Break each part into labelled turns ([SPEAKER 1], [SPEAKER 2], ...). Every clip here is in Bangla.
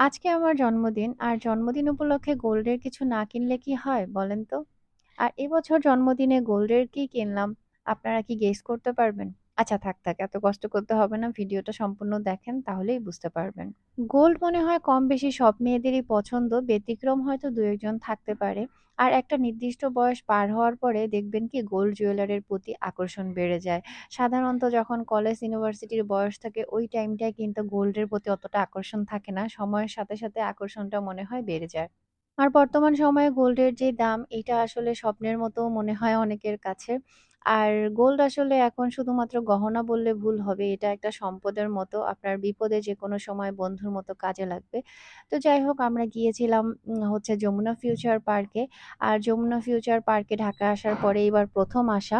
[SPEAKER 1] আজকে আমার জন্মদিন। আর জন্মদিন উপলক্ষে গোল্ডের কিছু না কিনলে কি হয় বলেন তো? আর এবছর জন্মদিনে গোল্ডের কি কিনলাম? আপনারা কি গেস করতে পারবেন? আচ্ছা থাক, থাক এত কষ্ট করতে হবে না। ভিডিওটা সম্পূর্ণ দেখেন তাহলেই বুঝতে পারবেন। গোল্ড মনে হয় কম বেশি সব মেয়েদেরই পছন্দ। ব্যতিক্রম হয়তো দু একজন থাকতে পারে। আর একটা নির্দিষ্ট বয়স পার হওয়ার পরে দেখবেন কি গোল্ড জুয়েলারের প্রতি আকর্ষণ বেড়ে যায়। সাধারণত যখন কলেজ ইউনিভার্সিটির বয়স থাকে ওই টাইমটায় কিন্তু গোল্ডের প্রতি অতটা আকর্ষণ থাকে না। সময়ের সাথে, সাথে আকর্ষণটা মনে হয় বেড়ে যায়। আর বর্তমান সময়ে গোল্ডের যে দাম এটা আসলে স্বপ্নের মতো মনে হয় অনেকের কাছে। আর গোল্ড আসলে এখন শুধুমাত্র গহনা বললে ভুল হবে। এটা একটা সম্পদের মতো। আপনার বিপদে যে কোনো সময় বন্ধুর মতো কাজে লাগবে। তো যাই হোক, আমরা গিয়েছিলাম হচ্ছে যমুনা ফিউচার পার্কে। আর যমুনা ফিউচার পার্কে ঢাকা আসার পরে এবার প্রথম আসা।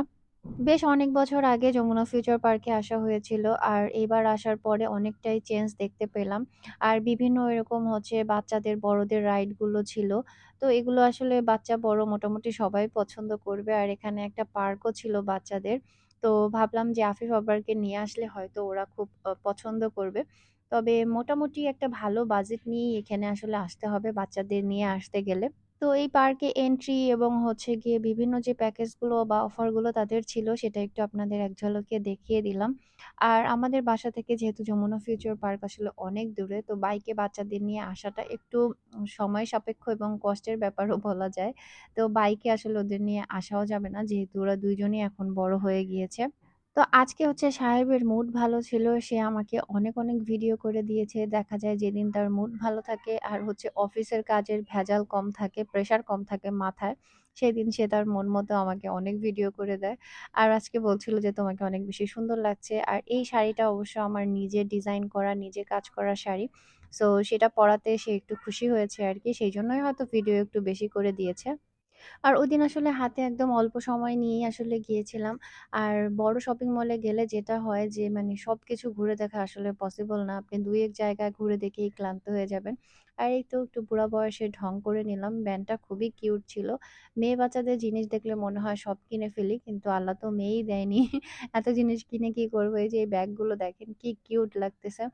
[SPEAKER 1] বেশ অনেক বছর আগে যমুনা ফিউচার পার্কে আসা হয়েছিল। আর এবার আসার পরে অনেকটাই চেঞ্জ দেখতে পেলাম। আর বিভিন্ন এরকম হচ্ছে বাচ্চাদের, বড়দের রাইডগুলো ছিল। তো এগুলো আসলে বাচ্চা বড় মোটামুটি সবাই পছন্দ করবে। আর এখানে একটা পার্কও ছিল বাচ্চাদের। তো ভাবলাম যে আফিফ আব্বারকে নিয়ে আসলে হয়তো ওরা খুব পছন্দ করবে। তবে মোটামুটি একটা ভালো বাজেট নিয়েই এখানে আসলে আসতে হবে বাচ্চাদের নিয়ে আসতে গেলে। তো এই পার্কে এন্ট্রি এবং হচ্ছে গিয়ে বিভিন্ন যে প্যাকেজগুলো বা অফারগুলো তাদের ছিল, সেটা একটু আপনাদের এক ঝলকে দেখিয়ে দিলাম। আর আমাদের বাসা থেকে যেহেতু যমুনা ফিউচার পার্ক আসলে অনেক দূরে, তো বাইকে বাচ্চাদের নিয়ে আসাটা একটু সময় সাপেক্ষ এবং কষ্টের ব্যাপারও বলা যায়। তো বাইকে আসলে ওদের নিয়ে আসাও যাবে না, যেহেতু ওরা ২ জনই এখন বড় হয়ে গিয়েছে। তো আজকে হচ্ছে সাহেবের মুড ভালো ছিল। সে আমাকে অনেক, অনেক ভিডিও করে দিয়েছে। দেখা যায় যেদিন তার মুড ভালো থাকে আর হচ্ছে অফিসের কাজের ভেজাল কম থাকে, প্রেশার কম থাকে মাথায়, সেদিন সে তার মন মতো আমাকে অনেক ভিডিও করে দেয়। আর আজকে বলছিল যে, "তোমাকে অনেক বেশি সুন্দর লাগছে।" আর এই শাড়িটা অবশ্য আমার নিজে ডিজাইন করা, নিজে কাজ করা শাড়ি। সো সেটা পড়াতে সে একটু খুশি হয়েছে আর কি সেই জন্যই হয়তো ভিডিও একটু বেশি করে দিয়েছে। আর ওই দিন আসলে হাতে একদম অল্প সময় নিয়েই আসলে গিয়েছিলাম। আর বড় শপিং মলে গেলে যেটা হয় যে মানে সবকিছু ঘুরে দেখা আসলে পসিবল না। আপনি ২-১ জায়গায় ঘুরে দেখেই ক্লান্ত হয়ে যাবেন। আর এই তো একটু বুড়া বয়সে ঢং করে নিলাম। ব্যান্ডটা খুবই কিউট ছিল। মেয়ে বাচ্চাদের জিনিস দেখলে মনে হয় সব কিনে ফেলি। কিন্তু আল্লাহ তো মেয়েই দেয়নি। এত জিনিস কিনে কি করব? এই যে এই ব্যাগগুলো দেখেন, কি কিউট লাগতেছে।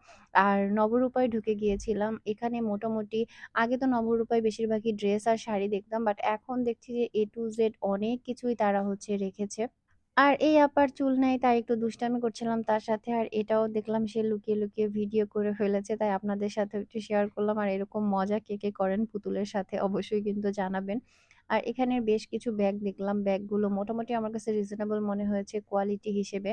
[SPEAKER 1] আর নবরূপায় ঢুকে গিয়েছিলাম। এখানে মোটামুটি, আগে তো নবরূপায় বেশিরভাগই ড্রেস আর শাড়ি দেখতাম। বাট এখন দেখছি যে এ টু জেড অনেক কিছুই তারা হচ্ছে রেখেছে। আর এই আপার চুল নাই তাই একটু দুষ্টামি করছিলাম তার সাথে। আর এটাও দেখলাম সে লুকিয়ে, লুকিয়ে ভিডিও করে ফেলেছে। তাই আপনাদের সাথে একটু শেয়ার করলাম। আর এরকম মজা কে, কে করেন পুতুলের সাথে অবশ্যই কিন্তু জানাবেন। আর এখানের বেশ কিছু ব্যাগ দেখলাম। ব্যাগগুলো মোটামুটি আমার কাছে রিজনেবল মনে হয়েছে কোয়ালিটি হিসেবে।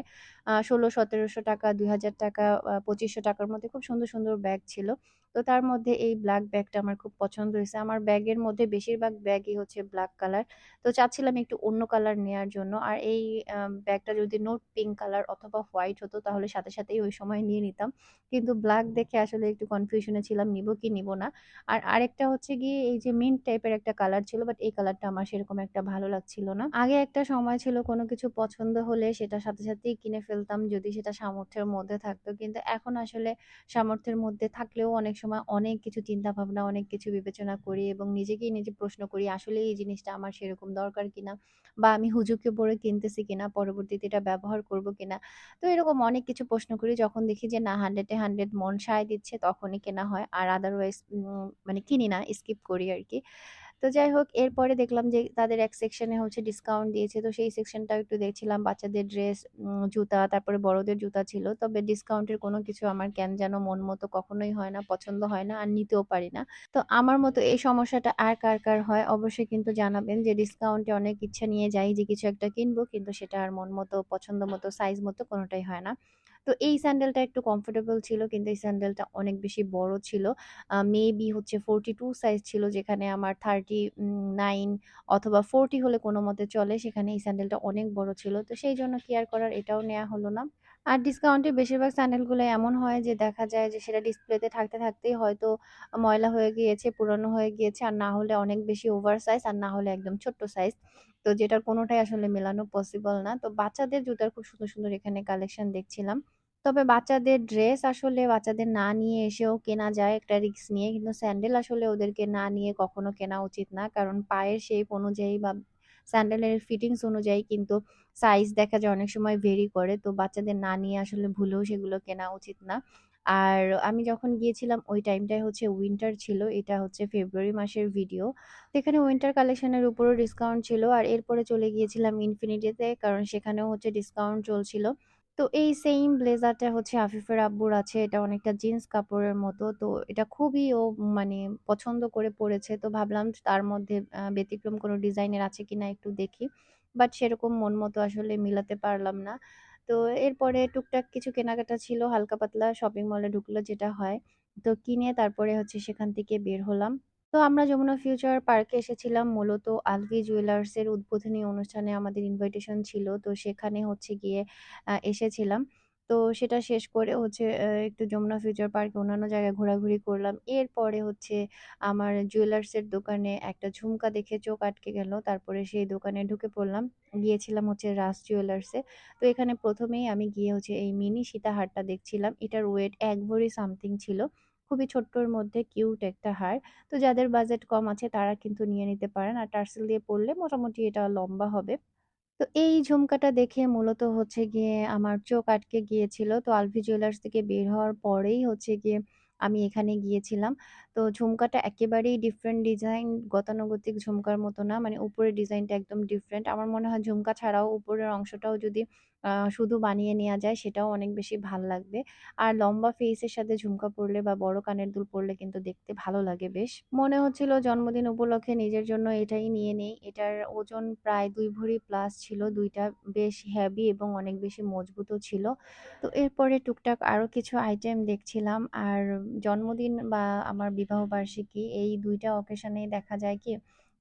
[SPEAKER 1] আ ৳১৬00-১৭০০, ৳২,০০০, আ ৳২৫০০ র মধ্যে খুব সুন্দর, সুন্দর ব্যাগ ছিল। তো তার মধ্যে এই ব্ল্যাক ব্যাগটা আমার খুব পছন্দ হয়েছে আমার ব্যাগের মধ্যে বেশিরভাগ ব্যাগই হচ্ছে ব্ল্যাক কালার। তো চাচ্ছিলাম একটু অন্য কালার নেওয়ার জন্য। আর এই ব্যাগটা যদি নোট পিঙ্ক কালার অথবা হোয়াইট হতো তাহলে সাথে, সাথেই ওই সময় নিয়ে নিতাম। কিন্তু ব্ল্যাক দেখে আসলে একটু কনফিউশনে ছিলাম নিবো কি নিবো না। আর আরেকটা হচ্ছে গিয়ে এই যে মিন্ট টাইপের একটা কালার ছিল বাট এই কালারটা আমার সেরকম একটা ভালো লাগছিল না। আগে একটা সময় ছিল কোনো কিছু পছন্দ হলে সেটা সাথে, সাথেই কিনে ফেলতাম যদি সেটা সামর্থ্যের মধ্যে থাকতো। কিন্তু এখন আসলে সামর্থ্যের মধ্যে থাকলেও অনেক সময় অনেক কিছু চিন্তা ভাবনা, অনেক কিছু বিবেচনা করি এবং নিজেকেই নিজে প্রশ্ন করি আসলে এই জিনিসটা আমার সেরকম দরকার কিনা? বা আমি হুজুকে পড়ে কিনতেছি কিনা? পরবর্তীতে এটা ব্যবহার করব কিনা? তো এরকম অনেক কিছু প্রশ্ন করি। যখন দেখি যে না 100 এ 100 মন সায় দিচ্ছে তখনই কেনা হয়। আর আদারওয়াইজ মানে কিনি না, স্কিপ করি আরকি। তো যাই হোক এরপরে দেখলাম যে তাদের এক সেকশনে হচ্ছে ডিসকাউন্ট দিয়েছে। তো সেই সেকশনটাও একটু দেখছিলাম। বাচ্চাদের ড্রেস, জুতা, তারপরে বড়দের জুতা ছিল। তবে ডিসকাউন্টের কোনো কিছু আমার কেন যেন মন মতো কখনোই হয় না, পছন্দ হয় না আর নিতেও পারি না। তো আমার মতো এই সমস্যাটা আর কার, কার হয় অবশ্যই কিন্তু জানাবেন যে ডিসকাউন্টে অনেক ইচ্ছা নিয়ে যাই যে কিছু একটা কিনবো কিন্তু সেটা আর মন মতো, পছন্দ মতো, সাইজ মতো কোনোটাই হয় না। তো এই স্যান্ডেলটা একটু কমফোর্টেবল ছিল কিন্তু এই স্যান্ডেলটা অনেক বেশি বড় ছিল। মেবি হচ্ছে 42 সাইজ ছিল যেখানে আমার 39 অথবা 40 হলে কোনো মতে চলে। সেখানে এই স্যান্ডেলটা অনেক বড় ছিল। তো সেই জন্য কেয়ার করার এটাও নেওয়া হলো না। আর ডিসকাউন্টে বেশিরভাগ স্যান্ডেলগুলো এমন হয় যে দেখা যায় যে সেটা ডিসপ্লেতে থাকতে, থাকতেই হয়তো ময়লা হয়ে গিয়েছে, পুরানো হয়ে গিয়েছে আর না হলে অনেক বেশি ওভার সাইজ আর না হলে একদম ছোট্ট সাইজ। তো যেটার কোনোটাই আসলে মেলানো পসিবল না। তো বাচ্চাদের জুতার খুব সুন্দর, সুন্দর এখানে কালেকশন দেখছিলাম। তবে বাচ্চাদের ড্রেস আসলে বাচ্চাদের না নিয়ে এসেও কেনা যায় একটা রিস্ক নিয়ে। কিন্তু স্যান্ডেল আসলে ওদেরকে না নিয়ে কখনো কেনা উচিত না। কারণ পায়ের শেপ অনুযায়ী বা স্যান্ডেলের ফিটিংস অনুযায়ী কিন্তু সাইজ দেখা যায় অনেক সময় ভেরি করে। তো বাচ্চাদের না নিয়ে আসলে ভুলেও সেগুলো কেনা উচিত না। আর আমি যখন গিয়েছিলাম, ওই টাইমটায় হচ্ছে উইন্টার ছিল। এটা হচ্ছে ফেব্রুয়ারি মাসের ভিডিও। তো এখানে উইন্টার কালেকশনের উপরও ডিসকাউন্ট ছিল। আর এরপরে চলে গিয়েছিলাম ইনফিনিটিতে কারণ সেখানেও হচ্ছে ডিসকাউন্ট চলছিল। তো এই সেইম ব্লেজারটা হচ্ছে আফিফের আব্বুর আছে। এটা অনেকটা জিন্স কাপড়ের মতো। তো এটা খুবই ও মানে পছন্দ করে পড়েছে। তো ভাবলাম তার মধ্যে ব্যতিক্রম কোনো ডিজাইনের আছে কিনা একটু দেখি। বাট সেরকম মন মতো আসলে মিলাতে পারলাম না। তো এরপরে টুকটাক কিছু কেনাকাটা ছিল, হালকা পাতলা শপিং মলে ঢুকলো যেটা হয়। তো কিনে তারপরে হচ্ছে সেখান থেকে বের হলাম। তো আমরা যমুনা ফিউচার পার্কে এসেছিলাম মূলত আলভি জুয়েলার্স এর উদ্বোধনী অনুষ্ঠানে আমাদের ইনভাইটেশন ছিল। তো সেখানে হচ্ছে গিয়ে এসেছিলাম। তো সেটা শেষ করে হচ্ছে একটু যমুনা ফিউচার পার্কে অন্যান্য জায়গায় ঘোরাঘুরি করলাম। এরপরে হচ্ছে আমার জুয়েলার্স এর দোকানে একটা ঝুমকা দেখে চোখ আটকে গেল। তারপরে সেই দোকানে ঢুকে পড়লাম। গিয়েছিলাম হচ্ছে রাস জুয়েলার্স। তো এখানে প্রথমেই আমি গিয়ে হচ্ছে এই মিনি সীতাহারটা দেখছিলাম। এটার ওয়েট এক ভরি সামথিং ছিল। খুবই ছোট্টর মধ্যে কিউট একটা হার। তো যাদের বাজেট কম আছে তারা কিন্তু নিয়ে নিতে পারেন। আর টার্সেল দিয়ে পড়লে মোটামুটি এটা লম্বা হবে। তো এই ঝুমকাটা দেখে মূলত হচ্ছে গিয়ে আমার চোখ আটকে গিয়েছিল। তো আলভি জুয়েলার্স থেকে বের হওয়ার পরেই হচ্ছে গিয়ে আমি এখানে গিয়েছিলাম। তো ঝুমকাটা একেবারেই ডিফারেন্ট ডিজাইন গতানুগতিক ঝুমকার মতো না। মানে উপরের ডিজাইনটা একদম ডিফারেন্ট। আমার মনে হয় ঝুমকা ছাড়াও উপরের অংশটাও যদি শুধু বানিয়ে নেওয়া যায় সেটাও অনেক বেশি ভালো লাগবে। আর লম্বা ফেসের সাথে ঝুমকা পরলে বা বড় কানের দুল পরলে কিন্তু দেখতে ভালো লাগে বেশ। মনে হচ্ছিল জন্মদিন উপলক্ষে নিজের জন্য এটাই নিয়ে নেই। এটার ওজন প্রায় দুই ভরি প্লাস ছিল। দুইটা বেশ হ্যাভি এবং অনেক বেশি মজবুতও ছিল। তো এরপরে টুকটাক আরও কিছু আইটেম দেখছিলাম। আর জন্মদিন বা আমার বিবাহবার্ষিকী এই ২ টা অকেশনেই দেখা যায় কি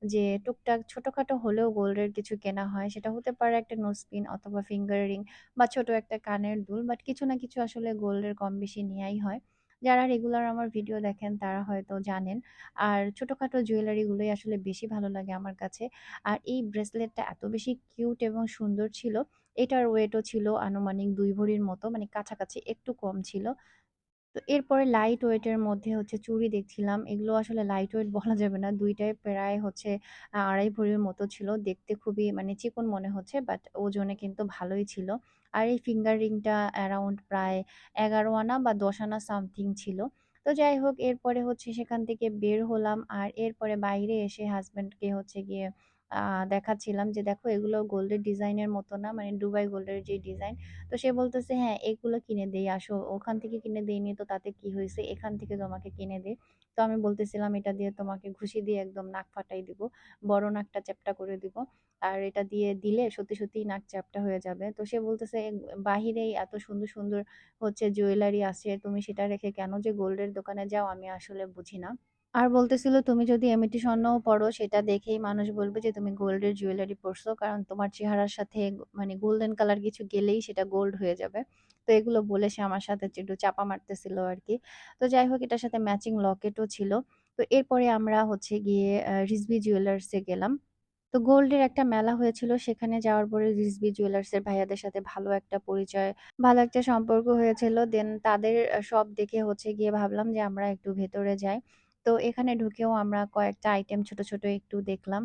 [SPEAKER 1] যে টুকটাক ছোটোখাটো হলেও গোল্ডের কিছু কেনা হয়। সেটা হতে পারে একটা নোজপিন অথবা ফিঙ্গার রিং বা ছোট একটা কানের দুল। বাট কিছু না কিছু আসলে গোল্ডের কম বেশি নেয়াই হয়। যারা রেগুলার আমার ভিডিও দেখেন, তারা হয়তো জানেন। আর ছোটোখাটো জুয়েলারিগুলোই আসলে বেশি ভালো লাগে আমার কাছে। আর এই ব্রেসলেটটা এত বেশি কিউট এবং সুন্দর ছিল। এটার ওয়েটও ছিল আনুমানিক দুই ভরির মতো মানে কাছাকাছি একটু কম ছিল। তো এরপরে লাইট ওয়েট এর মধ্যে হচ্ছে চুড়ি দেখছিলাম। এগুলো আসলে লাইট ওয়েট বলা যাবে না। দুইটাই প্রায় হচ্ছে আড়াই ২.৫ ভরির মতো ছিল। দেখতে খুবই মানে চিকন মনে হচ্ছে বাট ওজনে কিন্তু ভালোই ছিল। আর এই ফিঙ্গার রিংটা অ্যারাউন্ড প্রায় ১১ আনা বা ১০ আনা সামথিং ছিল। তো যাই হোক, এরপরে হচ্ছে সেখান থেকে বের হলাম। আর এরপরে বাইরে এসে হাজব্যান্ডকে হচ্ছে গিয়ে দেখাচ্ছিলাম যে, "দেখো এগুলো গোল্ডের ডিজাইনের মতো না, মানে ডুবাই গোল্ডের যে ডিজাইন।" তো সে বলতেছে, "হ্যাঁ, এগুলো কিনে দেই আসো। ওখান থেকে কিনে দেইনি তো তাতে কি হয়েছে এখান থেকে তোমাকে কিনে দেই।" তো আমি বলতেছিলাম, "এটা দিয়ে তোমাকে ঘুষি দিয়ে একদম নাক ফাটাই দিব। বড় নাকটা চ্যাপ্টা করে দিব। আর এটা দিয়ে দিলে সত্যি, সত্যিই নাক চ্যাপ্টা হয়ে যাবে।" তো সে বলতেছে, "এ বাহিরেই এত সুন্দর, সুন্দর হচ্ছে জুয়েলারি আছে। তুমি সেটা রেখে কেন যে গোল্ডের দোকানে যাও আমি আসলে বুঝি না।" আর বলতেছিল, "তুমি যদি এমিটি স্বর্ণও পড়ো সেটা দেখেই মানুষ বলবে যে তুমি গোল্ডের জুয়েলারি পড়ছো। কারণ তোমার চেহারার সাথে মানে গোল্ডেন কালার কিছু গেলেই সেটা গোল্ড হয়ে যাবে।" তো এগুলো বলে সে আমার সাথে একটু চাপা মারতেছিল আর কি তো যাই হোক এটার সাথে ম্যাচিং লকেটও ছিল। তো এরপরে আমরা হচ্ছে গিয়ে রিজবি জুয়েলার্স গেলাম। তো গোল্ডের একটা মেলা হয়েছিল। সেখানে যাওয়ার পরে রিজবি জুয়েলার্স এর ভাইয়াদের সাথে ভালো একটা পরিচয়, ভালো একটা সম্পর্ক হয়েছিল। দেন তাদের সব দেখে হচ্ছে গিয়ে ভাবলাম যে আমরা একটু ভেতরে যাই। তো এখানে ঢুকেও আমরা কয়েকটা আইটেম ছোট, ছোট একটু দেখলাম।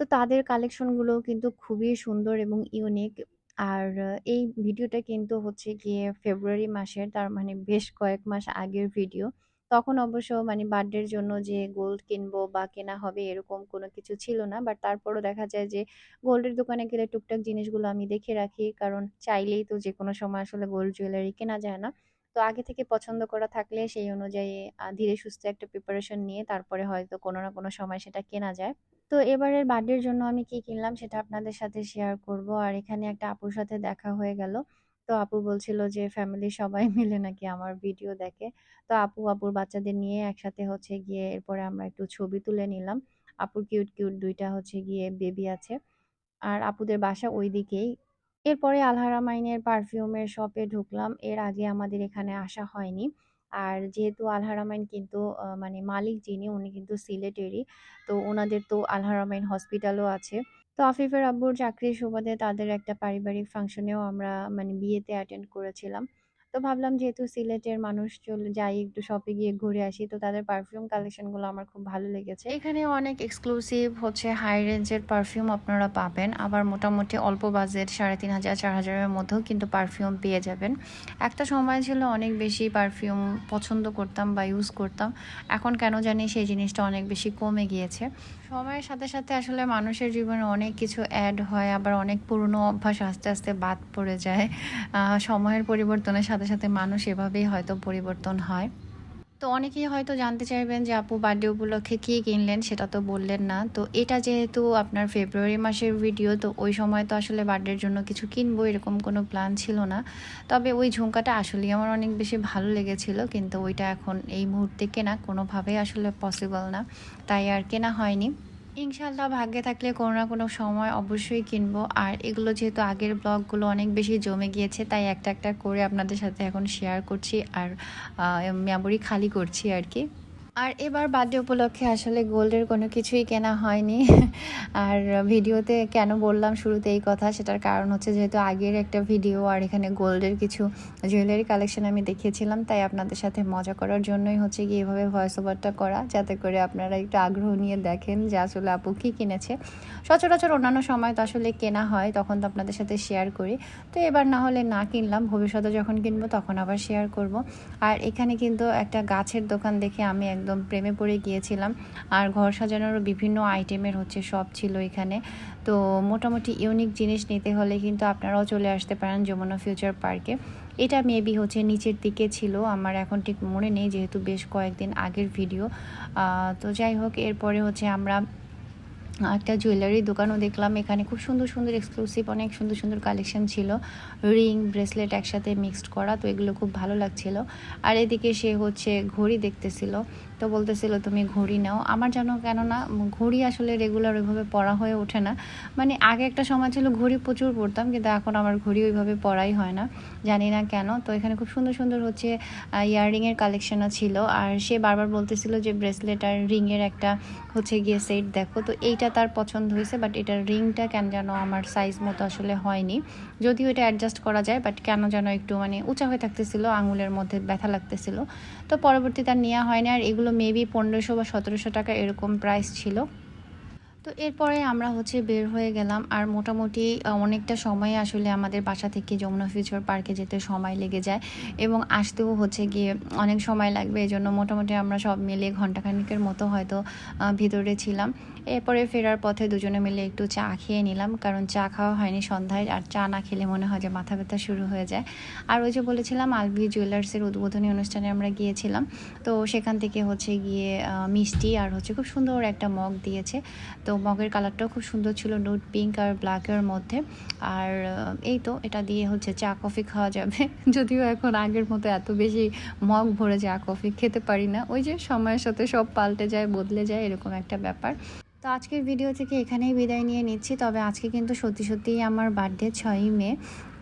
[SPEAKER 1] তো তাদের কালেকশনগুলো কিন্তু খুবই সুন্দর এবং ইউনিক। আর এই ভিডিওটা কিন্তু হচ্ছে গিয়ে ফেব্রুয়ারি মাসের, তার মানে বেশ কয়েক মাস আগের ভিডিও। তখন অবশ্য মানে বার্থডের জন্য যে গোল্ড কিনবো বা কেনা হবে এরকম কোনো কিছু ছিল না। বাট তারপরও দেখা যায় যে গোল্ডের দোকানে গেলে টুকটাক জিনিসগুলো আমি দেখে রাখি। কারণ চাইলেই তো যে কোনো সময় আসলে গোল্ড জুয়েলারি কেনা যায় না। তো আগে থেকে পছন্দ করা থাকলে সেই অনুযায়ী ধীরে সুস্থে একটা প্রিপারেশন নিয়ে তারপরে হয়তো কোনো না কোনো সময় সেটা কেনা যায়। তো এবারের বার্থডের জন্য আমি কি কিনলাম সেটা আপনাদের সাথে শেয়ার করব। আর এখানে একটা আপুর সাথে দেখা হয়ে গেল। তো আপু বলছিল যে ফ্যামিলির সবাই মিলে নাকি আমার ভিডিও দেখে। তো আপু আপুর বাচ্চাদের নিয়ে একসাথে হচ্ছে গিয়ে এরপরে আমরা একটু ছবি তুলে নিলাম। আপুর কিউট, কিউট দুইটা হচ্ছে গিয়ে বেবি আছে। আর আপুদের বাসা ঐদিকেই। এরপরে আলহারা মাইনের পারফিউমের শপে ঢুকলাম। এর আগে আমাদের এখানে আসা হয়নি। আর যেহেতু আলহারামাইন কিন্তু মানে মালিক যিনি, উনি কিন্তু সিলেটেরই। তো ওনাদের তো আলহারামাইন হসপিটালও আছে। তো আফিফের আব্বুর চাকরির সুবাদে তাদের একটা পারিবারিক ফাংশনেও আমরা মানে বিয়েতে অ্যাটেন্ড করেছিলাম। তো ভাবলাম যেহেতু সিলেটের মানুষ চলে যাই, একটু শপে গিয়ে ঘুরে আসি, তো তাদের পারফিউম কালেকশনগুলো আমার খুব ভালো লেগেছে। এখানে অনেক এক্সক্লুসিভ হচ্ছে হাই রেঞ্জের পারফিউম আপনারা পাবেন, আবার মোটামুটি অল্প বাজেট সাড়ে তিন হাজার, চার হাজারের মধ্যেও কিন্তু পারফিউম পেয়ে যাবেন। একটা সময় ছিল অনেক বেশি পারফিউম পছন্দ করতাম বা ইউজ করতাম, এখন কেন জানি সেই জিনিসটা অনেক বেশি কমে গিয়েছে। সময়ের সাথে সাথে আসলে মানুষের জীবনে অনেক কিছু অ্যাড হয়, আবার অনেক পুরনো অভ্যাস আস্তে আস্তে বাদ পড়ে যায়। সময়ের পরিবর্তনের সাথে সাথে মানুষ এভাবেই হয়তো পরিবর্তন হয়। তো অনেকেই হয়তো জানতে চাইবেন যে আপু বার্থডে উপলক্ষে কী কিনলেন সেটা তো বললেন না। তো এটা যেহেতু আপনার ফেব্রুয়ারি মাসের ভিডিও তো ওই সময় তো আসলে বার্থডের জন্য কিছু কিনবো এরকম কোনো প্ল্যান ছিল না। তবে ওই ঝুমকাটা আসলেই আমার অনেক বেশি ভালো লেগেছিল, কিন্তু ওইটা এখন এই মুহূর্তে কেনা কোনোভাবেই আসলে পসিবল না। তাই আর কেনা হয়নি। ইনশাল্লাহ ভাগ্যে থাকলে কোনো না কোনো সময় অবশ্যই কিনবো। আর এগুলো যেহেতু আগের ব্লগগুলো অনেক বেশি জমে গিয়েছে, তাই একটা একটা করে আপনাদের সাথে এখন শেয়ার করছি। আর মেমোরি খালি করছি আর কি। আর এবার বার্থডে উপলক্ষে আসলে গোল্ডের কোনো কিছুই কেনা হয়নি। আর ভিডিওতে কেন বললাম শুরুতে এই কথা, সেটার কারণ হচ্ছে যেহেতু আগের একটা ভিডিও আর এখানে গোল্ডের কিছু জুয়েলারি কালেকশন আমি দেখিয়েছিলাম, তাই আপনাদের সাথে মজা করার জন্যই হচ্ছে কি এভাবে ভয়েস ওভারটা করা, যাতে করে আপনারা একটু আগ্রহ নিয়ে দেখেন যে আসলে আপু কী কিনেছে। সচরাচর অন্যান্য সময় তো আসলে কেনা হয়, তখন তো আপনাদের সাথে শেয়ার করি। তো এবার না হলে না কিনলাম, ভবিষ্যতে যখন কিনবো তখন আবার শেয়ার করব। আর এখানে কিন্তু একটা গাছের দোকান দেখে আমি একদম প্রেমে পড়ে গিয়েছিলাম। আর ঘর সাজানোর বিভিন্ন আইটেমের হচ্ছে সব ছিল এখানে। তো মোটামুটি ইউনিক জিনিস নিতে হলে কিন্তু আপনারাও চলে আসতে পারেন যমুনা ফিউচার পার্কে এটা মেবি হচ্ছে নিচের দিকে ছিল। আমার এখন ঠিক মনে নেই, যেহেতু বেশ কয়েকদিন আগের ভিডিও তো যাই হোক, এরপরে হচ্ছে আমরা একটা জুয়েলারি দোকানও দেখলাম। এখানে খুব সুন্দর সুন্দর এক্সক্লুসিভ অনেক সুন্দর সুন্দর কালেকশন ছিল। রিং ব্রেসলেট একসাথে মিক্সড করা, তো এগুলো খুব ভালো লাগছিল। আর এদিকে সে হচ্ছে ঘড়ি দেখতেছিল। তো বলতেছিল, তুমি ঘড়ি নাও। আমার যেন কেননা, ঘড়ি আসলে রেগুলার ওইভাবে পরা হয়ে ওঠে না। মানে আগে একটা সময় ছিল ঘড়ি প্রচুর পরতাম, কিন্তু এখন আমার ঘড়ি ওইভাবে পরাই হয় না। জানি না কেন। তো এখানে খুব সুন্দর সুন্দর হচ্ছে ইয়াররিংয়ের কালেকশনও ছিল। আর সে বারবার বলতেছিল যে ব্রেসলেট আর রিংয়ের একটা হচ্ছে গিয়ে সেট দেখো। তো এইটা তার পছন্দ হয়েছে বাট এটার রিংটা কেন যেন আমার সাইজ মতো আসলে হয়নি। যদিও এটা অ্যাডজাস্ট করা যায় বাট কেন যেন একটু মানে উঁচা হয়ে থাকতেছিল, আঙুলের মধ্যে ব্যথা লাগতেছিল। তো পরবর্তী তার নেওয়া হয়নি, আর এগুলো মেবি পনেরোশো বা সতেরোশো টাকা এরকম প্রাইস ছিল। তো এরপরে আমরা হচ্ছে বের হয়ে গেলাম আর মোটামুটি অনেকটা সময় আসলে আমাদের বাসা থেকে যমুনা ফিউচার পার্কে যেতে সময় লেগে যায় এবং আসতেও হচ্ছে গিয়ে অনেক সময় লাগবে। এই জন্য মোটামুটি আমরা সব মিলে ঘন্টাখানিকের মতো হয়তো ভিতরে ছিলাম। এরপরে ফেরার পথে দুজনে মিলে একটু চা খেয়ে নিলাম কারণ চা খাওয়া হয়নি সন্ধ্যায় আর চা না খেলে মনে হয় যে মাথা ব্যথা শুরু হয়ে যায়। আর ওই যে বলেছিলাম, আলভি জুয়েলার্সের উদ্বোধনী অনুষ্ঠানে আমরা গিয়েছিলাম। তো সেখান থেকে হচ্ছে গিয়ে মিষ্টি আর হচ্ছে খুব সুন্দর একটা মগ দিয়েছে। তো মগের কালারটাও খুব সুন্দর ছিল নুট পিঙ্ক আর ব্ল্যাকের মধ্যে। আর এই তো এটা দিয়ে হচ্ছে চা কফি খাওয়া যাবে। যদিও এখন আগের মতো এত বেশি মগ ভরে চা কফি খেতে পারি না। ওই যে সময়ের সাথে সব পাল্টে যায়, বদলে যায়, এরকম একটা ব্যাপার। তো আজকের ভিডিও থেকে এখানেই বিদায় নিয়ে নিচ্ছি। তবে আজকে কিন্তু সত্যি সত্যিই আমার বার্থডে ছয়ই মে।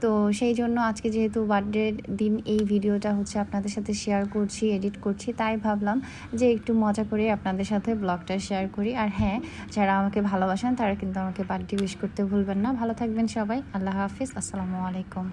[SPEAKER 1] তো সেই জন্য আজকে যেহেতু বার্থডের দিন, এই ভিডিওটা হচ্ছে আপনাদের সাথে শেয়ার করছি এডিট করছি। তাই ভাবলাম যে একটু মজা করে আপনাদের সাথে ব্লগটা শেয়ার করি। আর হ্যাঁ যারা আমাকে ভালোবাসেন, তারা কিন্তু আমাকে বার্থডে উইশ করতে ভুলবেন না। ভালো থাকবেন সবাই। আল্লাহ হাফিজ। আসসালামু আলাইকুম।